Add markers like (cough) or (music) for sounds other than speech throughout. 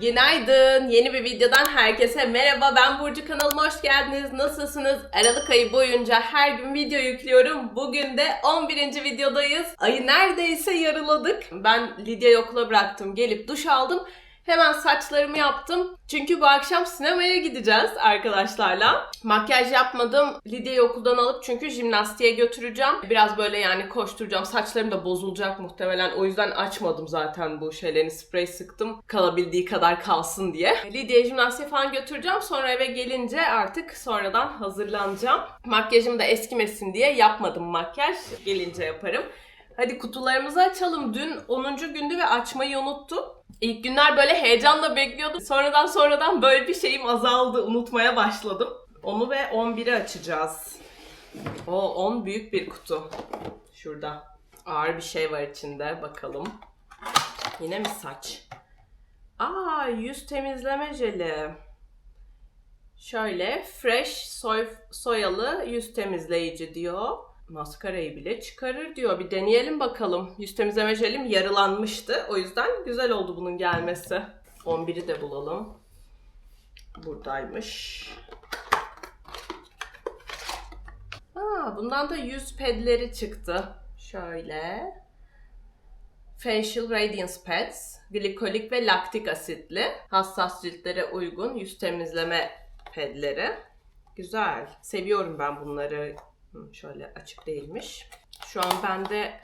Günaydın. Yeni bir videodan herkese merhaba. Ben Burcu kanalıma hoş geldiniz. Nasılsınız? Aralık ayı boyunca her gün video yüklüyorum. Bugün de 11. videodayız. Ayı neredeyse yarıladık. Ben Lidya'yı okula bıraktım. Gelip duş aldım. Hemen saçlarımı yaptım. Çünkü bu akşam sinemaya gideceğiz arkadaşlarla. Makyaj yapmadım. Lidya'yı okuldan alıp çünkü jimnastiğe götüreceğim. Biraz böyle yani koşturacağım. Saçlarım da bozulacak muhtemelen. O yüzden açmadım zaten bu şeylerini. Sprey sıktım. Kalabildiği kadar kalsın diye. Lidya'yı jimnastiğe falan götüreceğim. Sonra eve gelince artık sonradan hazırlanacağım. Makyajım da eskimesin diye yapmadım makyaj. Gelince yaparım. Hadi kutularımızı açalım. Dün 10. gündü ve açmayı unuttum. İlk günler böyle heyecanla bekliyordum. Sonradan sonradan böyle bir şeyim azaldı. Unutmaya başladım. Onu ve 11'i açacağız. O 10 büyük bir kutu. Şurada. Ağır bir şey var içinde. Bakalım. Yine mi saç? Aa yüz temizleme jeli. Şöyle fresh soy, soyalı yüz temizleyici diyor. Maskarayı bile çıkarır diyor. Bir deneyelim bakalım. Yüz temizleme jelim yarılanmıştı. O yüzden güzel oldu bunun gelmesi. 11'i de bulalım. Buradaymış. Aa, bundan da yüz pedleri çıktı. Şöyle. Facial Radiance Pads. Glikolik ve laktik asitli. Hassas ciltlere uygun yüz temizleme pedleri. Güzel. Seviyorum ben bunları. Şöyle açık değilmiş. Şu an bende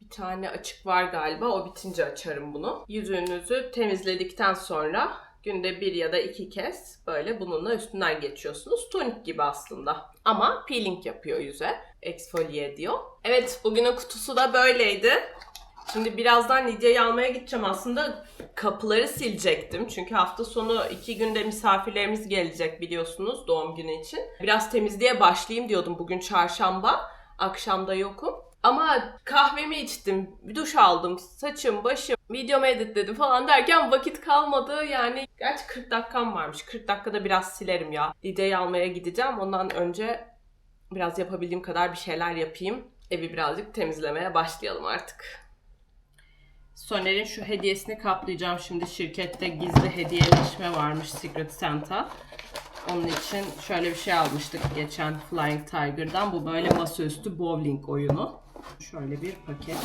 bir tane açık var galiba. O bitince açarım bunu. Yüzünüzü temizledikten sonra günde bir ya da iki kez böyle bununla üstünden geçiyorsunuz. Tonik gibi aslında. Ama peeling yapıyor yüze. Exfoliate ediyor. Evet bugünün kutusu da böyleydi. Şimdi birazdan Lidya'yı almaya gideceğim. Aslında kapıları silecektim. Çünkü hafta sonu iki günde misafirlerimiz gelecek biliyorsunuz doğum günü için. Biraz temizliğe başlayayım diyordum bugün çarşamba. Akşamda yokum. Ama kahvemi içtim, duş aldım, saçım, başım, videomu editledim falan derken vakit kalmadı. Yani gerçi 40 dakikam varmış. 40 dakikada biraz silerim ya. Lidya'yı almaya gideceğim. Ondan önce biraz yapabildiğim kadar bir şeyler yapayım. Evi birazcık temizlemeye başlayalım artık. Soner'in şu hediyesini kaplayacağım. Şimdi şirkette gizli hediyeleşme varmış Secret Santa. Onun için şöyle bir şey almıştık geçen Flying Tiger'dan. Bu böyle masaüstü bowling oyunu. Şöyle bir paket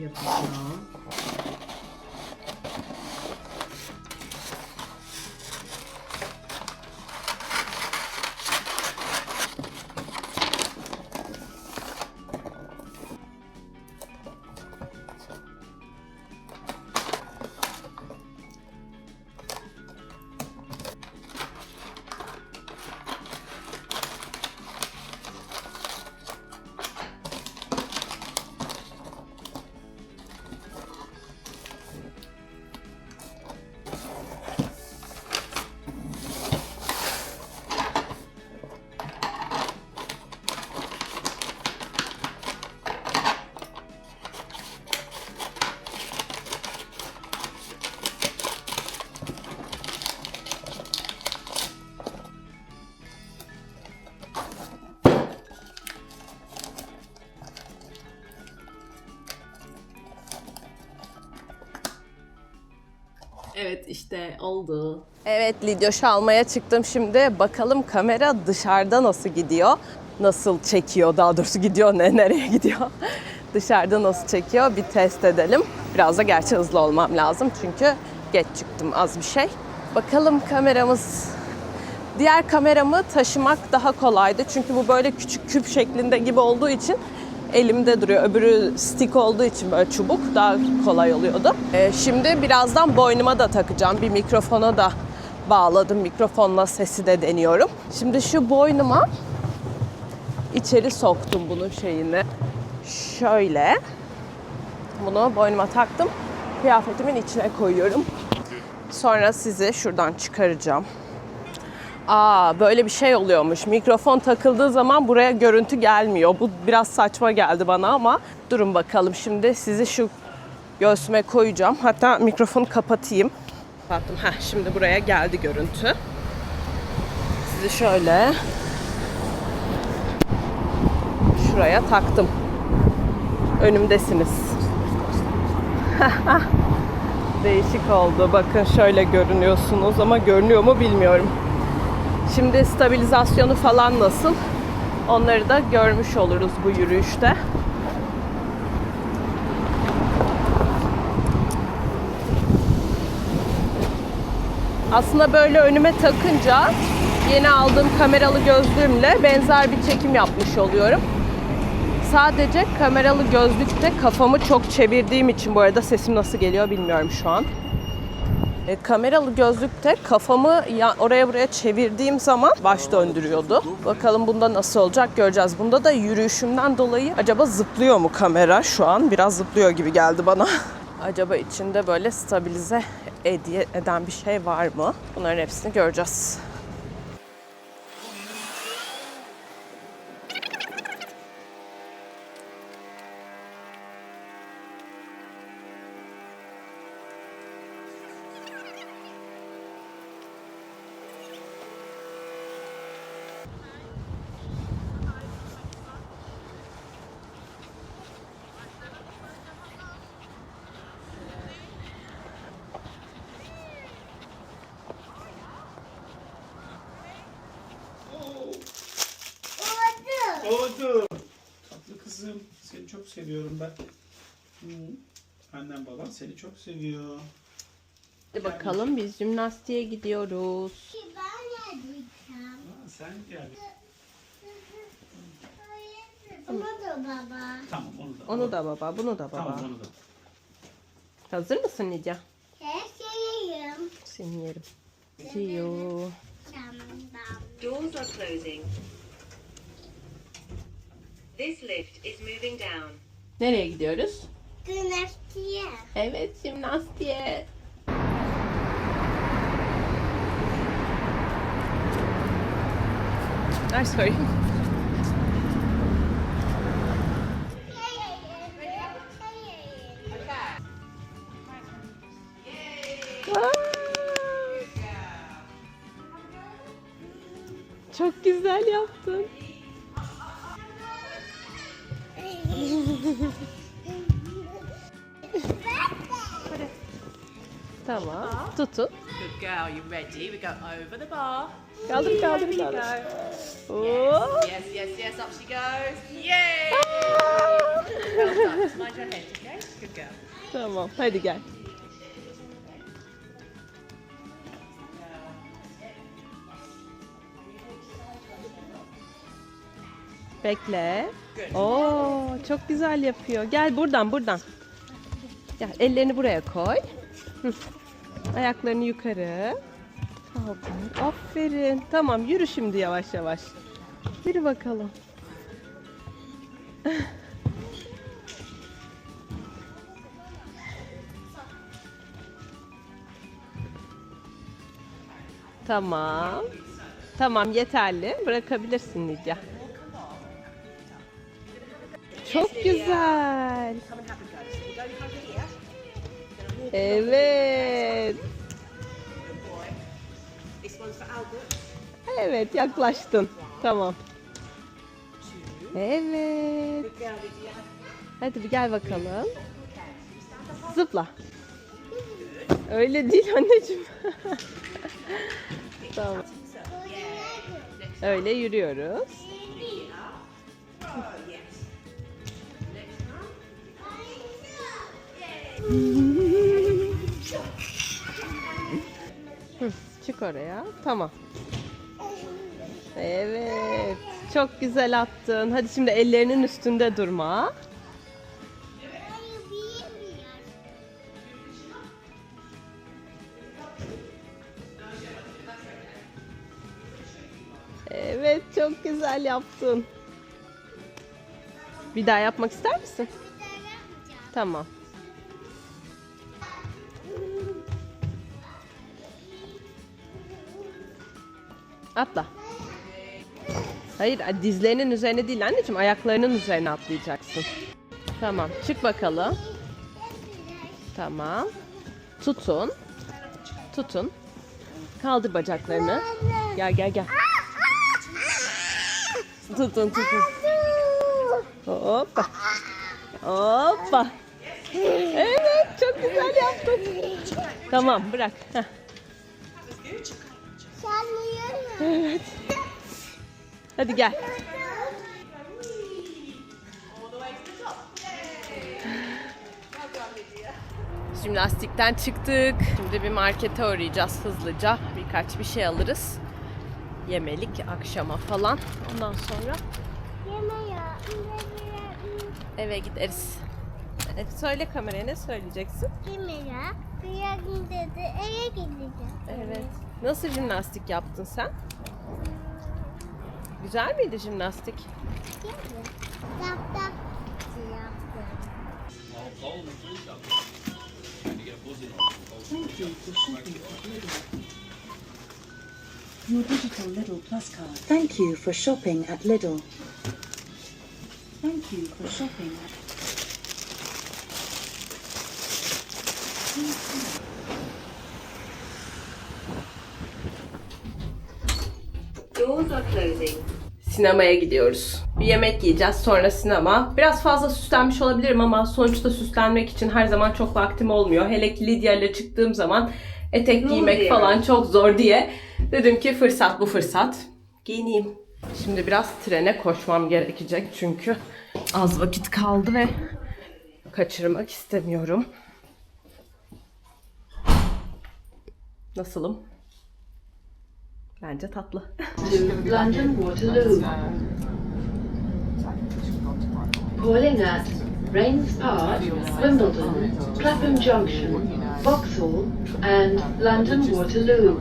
yapacağım. Evet işte oldu. Evet Lidyoş almaya çıktım şimdi. Bakalım kamera dışarıda nasıl gidiyor? Nasıl çekiyor daha doğrusu gidiyor ne nereye gidiyor? (laughs) dışarıda nasıl çekiyor bir test edelim. Biraz da gerçi hızlı olmam lazım çünkü geç çıktım az bir şey. Bakalım kameramız Diğer kameramı taşımak daha kolaydı. Çünkü bu böyle küçük küp şeklinde gibi olduğu için elimde duruyor. Öbürü stick olduğu için böyle çubuk daha kolay oluyordu. Ee, şimdi birazdan boynuma da takacağım. Bir mikrofona da bağladım. Mikrofonla sesi de deniyorum. Şimdi şu boynuma içeri soktum bunun şeyini. Şöyle. Bunu boynuma taktım. Kıyafetimin içine koyuyorum. Sonra sizi şuradan çıkaracağım. Aa böyle bir şey oluyormuş. Mikrofon takıldığı zaman buraya görüntü gelmiyor. Bu biraz saçma geldi bana ama durun bakalım. Şimdi sizi şu göğsüme koyacağım. Hatta mikrofonu kapatayım. Kapattım. Heh, şimdi buraya geldi görüntü. Sizi şöyle şuraya taktım. Önümdesiniz. (laughs) değişik oldu. Bakın şöyle görünüyorsunuz ama görünüyor mu bilmiyorum. Şimdi stabilizasyonu falan nasıl? Onları da görmüş oluruz bu yürüyüşte. Aslında böyle önüme takınca yeni aldığım kameralı gözlüğümle benzer bir çekim yapmış oluyorum. Sadece kameralı gözlükte kafamı çok çevirdiğim için bu arada sesim nasıl geliyor bilmiyorum şu an. E, kameralı gözlükte kafamı ya- oraya buraya çevirdiğim zaman baş döndürüyordu. Bakalım bunda nasıl olacak göreceğiz. Bunda da yürüyüşümden dolayı acaba zıplıyor mu kamera şu an? Biraz zıplıyor gibi geldi bana. (laughs) acaba içinde böyle stabilize eden bir şey var mı? Bunların hepsini göreceğiz. Kızım. Seni çok seviyorum ben. Hı. Annem baban seni çok seviyor. Hadi bakalım biz jimnastiğe gidiyoruz. Aa, sen gel. Onu da baba. Tamam onu da. Onu da baba, bunu da baba. Tamam onu da. Hazır mısın Lidya? Her şeyim. Seni yerim. See you. Tamam. Doors are closing. This lift is moving down. Nereye gidiyoruz? Güneşliye. Evet, jimnastiğe. Ay sorry. Çok güzel yaptın. Tamam. Tutun. Good girl, you ready? We go over the bar. Kaldır kaldır kaldır. Oo. Yes, yes, yes, up she goes. Yay! Well done. Just mind your head, okay? Good girl. Tamam. Hadi gel. Bekle. Oo, çok güzel yapıyor. Gel buradan buradan. Gel ellerini buraya koy. Ayaklarını yukarı. Aferin. Tamam yürü şimdi yavaş yavaş. Yürü bakalım. Tamam. Tamam yeterli. Bırakabilirsin Lidya. Çok güzel. Evet. Evet yaklaştın. Tamam. Evet. Hadi bir gel bakalım. Zıpla. Öyle değil anneciğim. (laughs) tamam. Öyle yürüyoruz. Hı, Çık oraya. Tamam. Evet. Çok güzel attın. Hadi şimdi ellerinin üstünde durma. Evet, çok güzel yaptın. Bir daha yapmak ister misin? Tamam. Atla. Hayır, dizlerinin üzerine değil anneciğim, ayaklarının üzerine atlayacaksın. Tamam, çık bakalım. Tamam. Tutun. Tutun. Kaldır bacaklarını. Gel gel gel. Tutun tutun. Hoppa. Hoppa. Evet çok güzel yaptın. Tamam bırak. Heh. Musun? Hadi gel. Jimnastikten çıktık. Şimdi bir markete uğrayacağız hızlıca. Birkaç bir şey alırız. Yemelik akşama falan. Ondan sonra eve gideriz. Evet, söyle kameraya ne söyleyeceksin? Yemiyor. Bir dedi eve gideceğim. Evet. Nasıl jimnastik yaptın sen? Güzel miydi jimnastik? Tap tap yaptım. Your digital Lidl Plus card. Thank you for shopping at Lidl. Thank you for shopping at Doors are closing. Sinemaya gidiyoruz. Bir yemek yiyeceğiz sonra sinema. Biraz fazla süslenmiş olabilirim ama sonuçta süslenmek için her zaman çok vaktim olmuyor. Hele ki Lidya ile çıktığım zaman etek Ne giymek oluyor? falan çok zor diye. Dedim ki fırsat bu fırsat. Giyineyim. Şimdi biraz trene koşmam gerekecek çünkü az vakit kaldı ve kaçırmak istemiyorum. Nasılım? Bence tatlı. London Waterloo. Calling at Rains Park, Wimbledon, Clapham Junction, Vauxhall, and London Waterloo.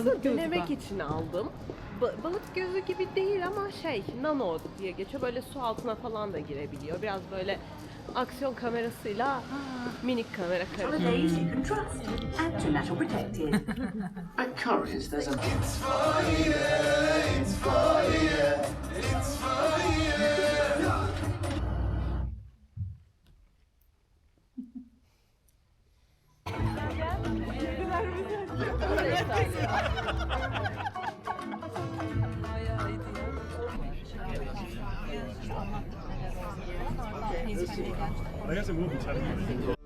Aslında denemek için aldım. Ba- balık gözü gibi değil ama şey nano diye geçiyor. Böyle su altına falan da girebiliyor. Biraz böyle aksiyon kamerasıyla minik kamera karışık. Holidays you can trust and Gelato Protective. (laughs) At Curry's, there's a I guess it will be 10.